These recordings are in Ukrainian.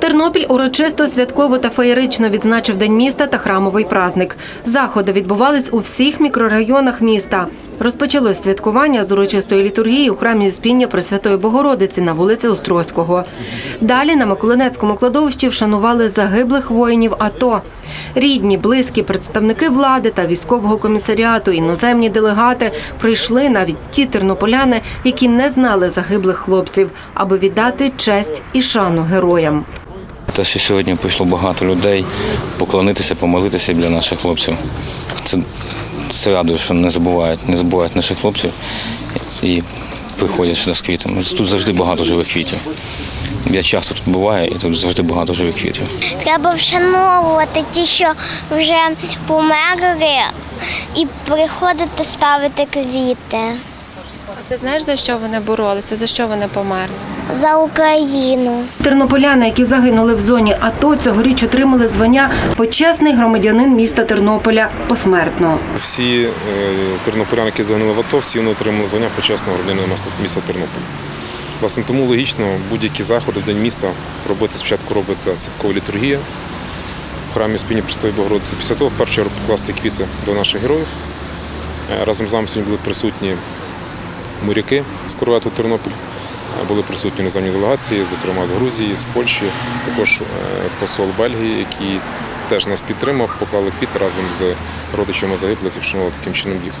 Тернопіль урочисто, святково та феєрично відзначив День міста та храмовий праздник. Заходи відбувались у всіх мікрорайонах міста. Розпочалось святкування з урочистої літургії у храмі Успіння Пресвятої Богородиці на вулиці Острозького. Далі на Миколинецькому кладовищі вшанували загиблих воїнів АТО. Рідні, близькі, представники влади та військового комісаріату, іноземні делегати прийшли навіть ті тернополяни, які не знали загиблих хлопців, аби віддати честь і шану героям. Те, що сьогодні прийшло багато людей поклонитися, помолитися для наших хлопців. Це, це радує, що не забувають, не забувають наших хлопців і приходять сюди з квітами. Тут завжди багато живих квітів. Я часто тут буваю і тут завжди багато живих квітів. Треба вшановувати ті, що вже померли, і приходити ставити квіти ти знаєш, за що вони боролися, за що вони померли? за Україну. Тернополяни, які загинули в зоні АТО, цьогоріч отримали звання почесний громадянин міста Тернополя посмертно. Всі е, тернополяни, які загинули в АТО, всі вони отримали звання почесного громадянина міста, Тернополя. Власне, тому логічно будь-які заходи в День міста робити спочатку робиться святкова літургія в храмі Спільні Престої Богородиці. Після того в першу чергу покласти квіти до наших героїв. Е, Разом з нами сьогодні були присутні моряки з корвету Тернопіль. Е, Були присутні іноземні делегації, зокрема з Грузії, з Польщі, також е, посол Бельгії, який теж нас підтримав, поклали квіти разом з родичами загиблих і вшанували таким чином їх.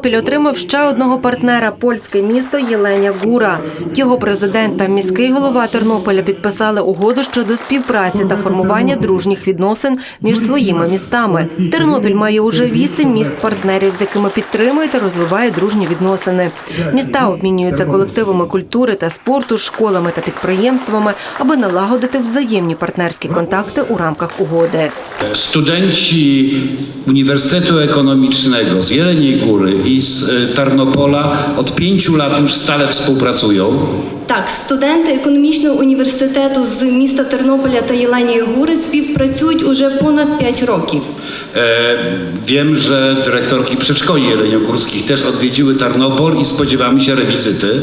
Тернопіль отримав ще одного партнера польське місто Єленя Гура. Його президент та міський голова Тернополя підписали угоду щодо співпраці та формування дружніх відносин між своїми містами. Тернопіль має уже вісім міст партнерів, з якими підтримує та розвиває дружні відносини. Міста обмінюються колективами культури та спорту, школами та підприємствами, аби налагодити взаємні партнерські контакти у рамках угоди. Studenci Uniwersytetu Ekonomicznego z Jeleniej Góry i z e, Tarnopola od pięciu lat już stale współpracują. Так, студенти економічного університету з міста Тернополя та Єленії Гури співпрацюють уже понад 5 років. E, wiem, że dyrektorki przedszkoli jeleniogórskich też odwiedziły Tarnopol i spodziewamy się rewizyty.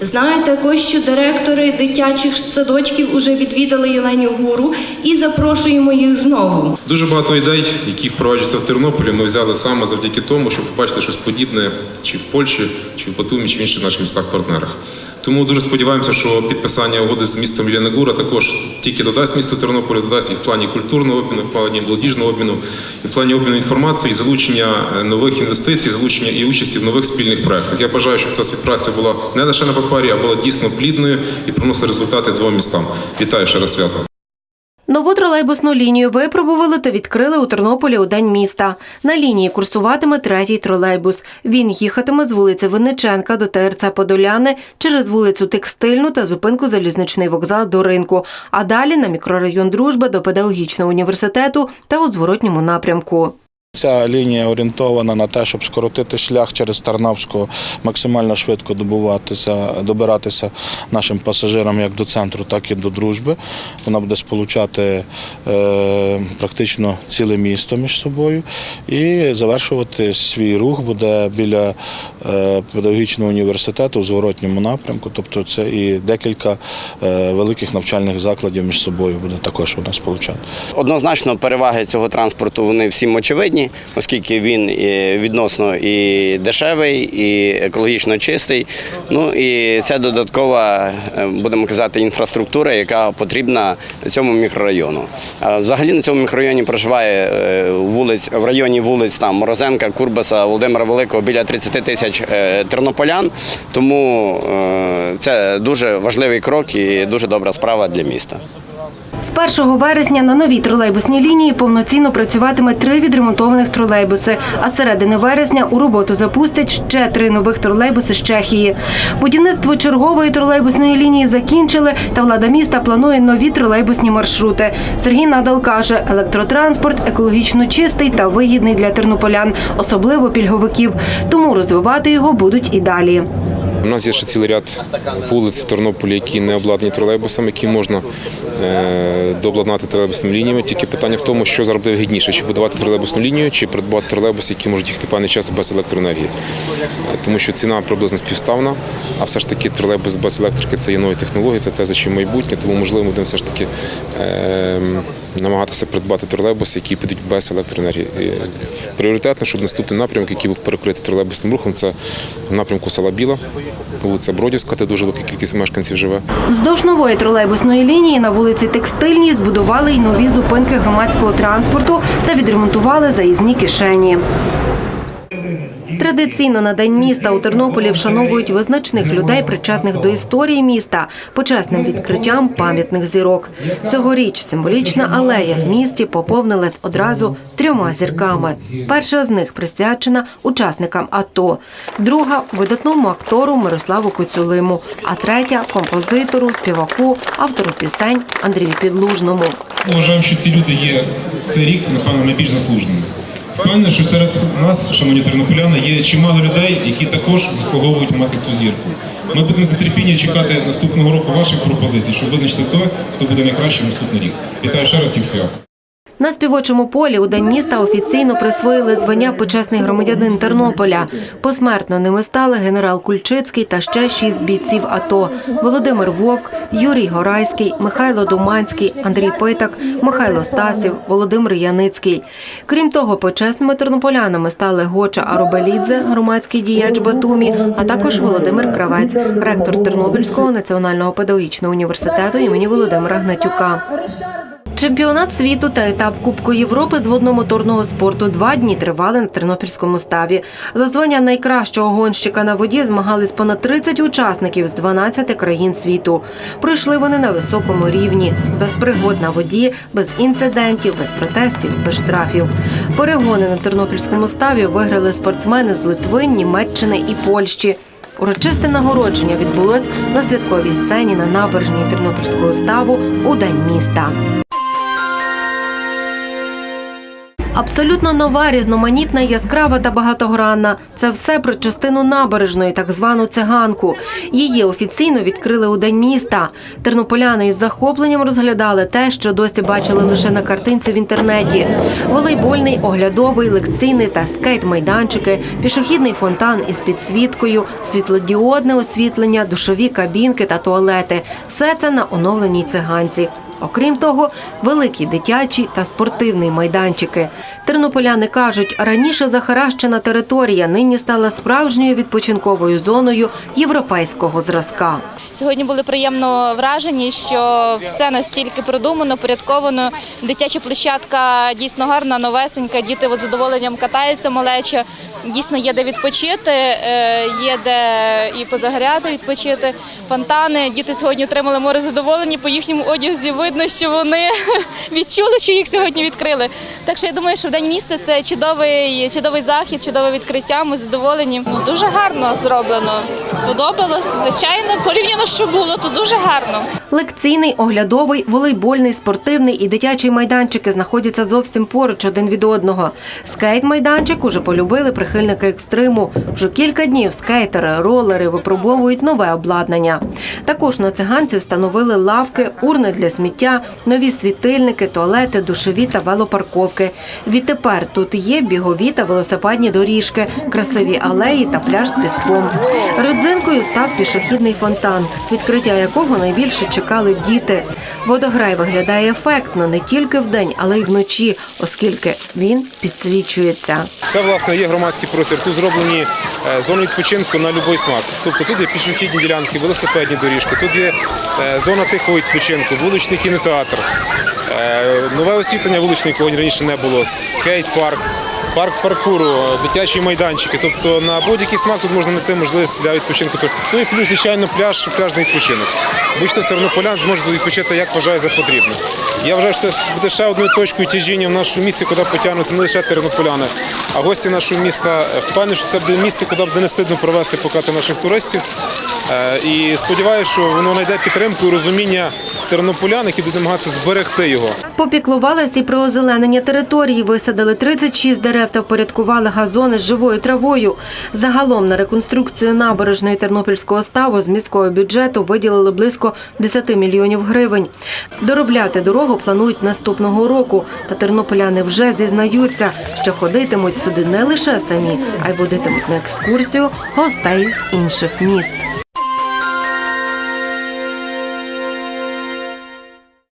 Знаю також, що директори дитячих садочків вже відвідали Єленю Гуру і запрошуємо їх знову. Дуже багато ідей, які впроваджуються в Тернополі, ми взяли саме завдяки тому, щоб побачити щось подібне чи в Польщі, чи в Батумі, чи в інших наших містах-партнерах. Тому дуже сподіваємося, що підписання угоди з містом Єленегура також тільки додасть місту Тернополю, додасть і в плані культурного обміну, в плані молодіжного обміну, і в плані обміну інформацією, і залучення е, нових інвестицій, залучення і участі в нових спільних проектах. Я бажаю, щоб ця співпраця була не лише на папері, а була дійсно плідною і приносила результати двом містам. Вітаю ще раз свято. Нову тролейбусну лінію випробували та відкрили у Тернополі у день міста. На лінії курсуватиме третій тролейбус. Він їхатиме з вулиці Винниченка до ТРЦ Подоляни через вулицю Текстильну та зупинку залізничний вокзал до ринку. А далі на мікрорайон Дружба до педагогічного університету та у зворотньому напрямку. Ця лінія орієнтована на те, щоб скоротити шлях через Тарнавську, максимально швидко добуватися, добиратися нашим пасажирам як до центру, так і до дружби. Вона буде сполучати е, практично ціле місто між собою і завершувати свій рух буде біля педагогічного університету в зворотньому напрямку. Тобто це і декілька е, великих навчальних закладів між собою буде також вона сполучати. Однозначно, переваги цього транспорту вони всім очевидні, оскільки він відносно і дешевий, і екологічно чистий. Ну і це додаткова, е, будемо казати, інфраструктура, яка потрібна цьому мікрорайону. Взагалі на цьому мікрорайоні проживає е, вулиць в районі вулиць там Морозенка, Курбаса, Володимира Великого біля 30 тисяч е, тернополян. Тому е, це дуже важливий крок і дуже добра справа для міста. З 1 вересня на новій тролейбусній лінії повноцінно працюватиме три відремонтованих тролейбуси. А з середини вересня у роботу запустять ще три нових тролейбуси з Чехії. Будівництво чергової тролейбусної лінії закінчили, та влада міста планує нові тролейбусні маршрути. Сергій Надал каже, електротранспорт екологічно чистий та вигідний для тернополян, особливо пільговиків. Тому розвивати його будуть і далі. У нас є ще цілий ряд вулиць в Тернополі, які не обладнані тролейбусами, які можна е, дообладнати тролейбусними лініями. Тільки питання в тому, що зараз буде вигідніше, чи будувати тролейбусну лінію, чи придбати тролейбуси, які можуть їхати певний час без електроенергії. Е, Тому що ціна приблизно співставна, а все ж таки тролейбус без електрики це є нові технології, це те, за чим майбутнє, тому можливо ми будемо все ж таки е, намагатися придбати тролейбуси, які підуть без електроенергії. Пріоритетно, щоб наступний напрямок, який був перекритий тролейбусним рухом, це в напрямку села Біла, вулиця Бродівська, де дуже велика кількість мешканців живе. Вздовж нової тролейбусної лінії на вулиці Текстильній збудували й нові зупинки громадського транспорту та відремонтували заїзні кишені. Традиційно на День міста у Тернополі вшановують визначних людей, причетних до історії міста, почесним відкриттям пам'ятних зірок. Цьогоріч символічна алея в місті поповнилась одразу трьома зірками. Перша з них присвячена учасникам АТО, друга видатному актору Мирославу Коцюлиму, а третя композитору, співаку, автору пісень Андрію Підлужному. Вважаємо, що ці люди є в цей рік, напевно, найбільш заслуженими. Впевнений, що серед нас, шановні тернополяни, є чимало людей, які також заслуговують мати цю зірку. Ми будемо з нетерпінням чекати наступного року ваших пропозицій, щоб визначити той, хто буде найкращим наступний рік. Вітаю ще раз всіх свят. На співочому полі у День міста офіційно присвоїли звання почесний громадянин Тернополя. Посмертно ними стали генерал Кульчицький та ще шість бійців АТО: Володимир Вовк, Юрій Горайський, Михайло Думанський, Андрій Питак, Михайло Стасів, Володимир Яницький. Крім того, почесними тернополянами стали Гоча Аробелідзе, громадський діяч Батумі, а також Володимир Кравець, ректор Тернопільського національного педагогічного університету імені Володимира Гнатюка. Чемпіонат світу та етап Кубку Європи з водномоторного спорту два дні тривали на Тернопільському ставі. За звання найкращого гонщика на воді змагались понад 30 учасників з 12 країн світу. Пройшли вони на високому рівні, без пригод на воді, без інцидентів, без протестів, без штрафів. Перегони на Тернопільському ставі виграли спортсмени з Литви, Німеччини і Польщі. Урочисте нагородження відбулось на святковій сцені на набережній Тернопільського ставу у день міста. Абсолютно нова, різноманітна, яскрава та багатогранна. Це все про частину набережної, так звану циганку. Її офіційно відкрили у день міста. Тернополяни із захопленням розглядали те, що досі бачили лише на картинці в інтернеті: волейбольний, оглядовий, лекційний та скейт-майданчики, пішохідний фонтан із підсвіткою, світлодіодне освітлення, душові кабінки та туалети. Все це на оновленій циганці. Окрім того, великі дитячі та спортивні майданчики. Тернополяни кажуть, раніше захаращена територія нині стала справжньою відпочинковою зоною європейського зразка. Сьогодні були приємно вражені, що все настільки продумано, порядковано. Дитяча площадка дійсно гарна, новесенька. Діти з задоволенням катаються малеча. Дійсно є де відпочити, е, є де і позагоряти, відпочити. Фонтани. Діти сьогодні отримали море задоволення. По їхньому одязі видно, що вони відчули, що їх сьогодні відкрили. Так що я думаю, що в день міста це чудовий, чудовий захід, чудове відкриття. Ми задоволені. Ну, дуже гарно зроблено. Сподобалось, звичайно, порівняно, що було, то дуже гарно. Лекційний, оглядовий, волейбольний, спортивний і дитячий майданчики знаходяться зовсім поруч один від одного. Скейт-майданчик уже полюбили прихильники екстриму. Вже кілька днів скейтери, ролери випробовують нове обладнання. Також на циганці встановили лавки, урни для сміття, нові світильники, туалети, душові та велопарковки. Відтепер тут є бігові та велосипедні доріжки, красиві алеї та пляж з піском. Родзинкою став пішохідний фонтан, відкриття якого найбільше чекали діти. Водограй виглядає ефектно не тільки вдень, але й вночі, оскільки він підсвічується. Це власне є громадський простір. Тут зроблені е, зони відпочинку на будь-який смак. Тобто тут є пішохідні ділянки, велосипедні доріжки, тут є е, зона тихого відпочинку, вуличний кінотеатр, е, нове освітлення вуличне, якого раніше не було, скейт-парк. Парк паркуру, дитячі майданчики. Тобто на будь-який смак тут можна знайти можливість для відпочинку. Ну і плюс, звичайно, пляж, пляжний відпочинок. Будь-хто з тернополян зможе відпочити як вважає за потрібне. Я вважаю, що це буде ще одною точкою тяжіння в нашому місті, куди потягнуться не лише тернополяни, а гості нашого міста впевнені, що це буде місце, куди буде не стидно провести покати наших туристів. Е, І сподіваюся, що воно знайде підтримку і розуміння тернополян, які будуть намагатися зберегти його. Попіклувались і про озеленення території, висадили 36 дерев та впорядкували газони з живою травою. Загалом на реконструкцію набережної Тернопільського ставу з міського бюджету виділили близько 10 мільйонів гривень. Доробляти дорогу планують наступного року. Та тернополяни вже зізнаються, що ходитимуть сюди не лише самі, а й водитимуть на екскурсію гостей з інших міст.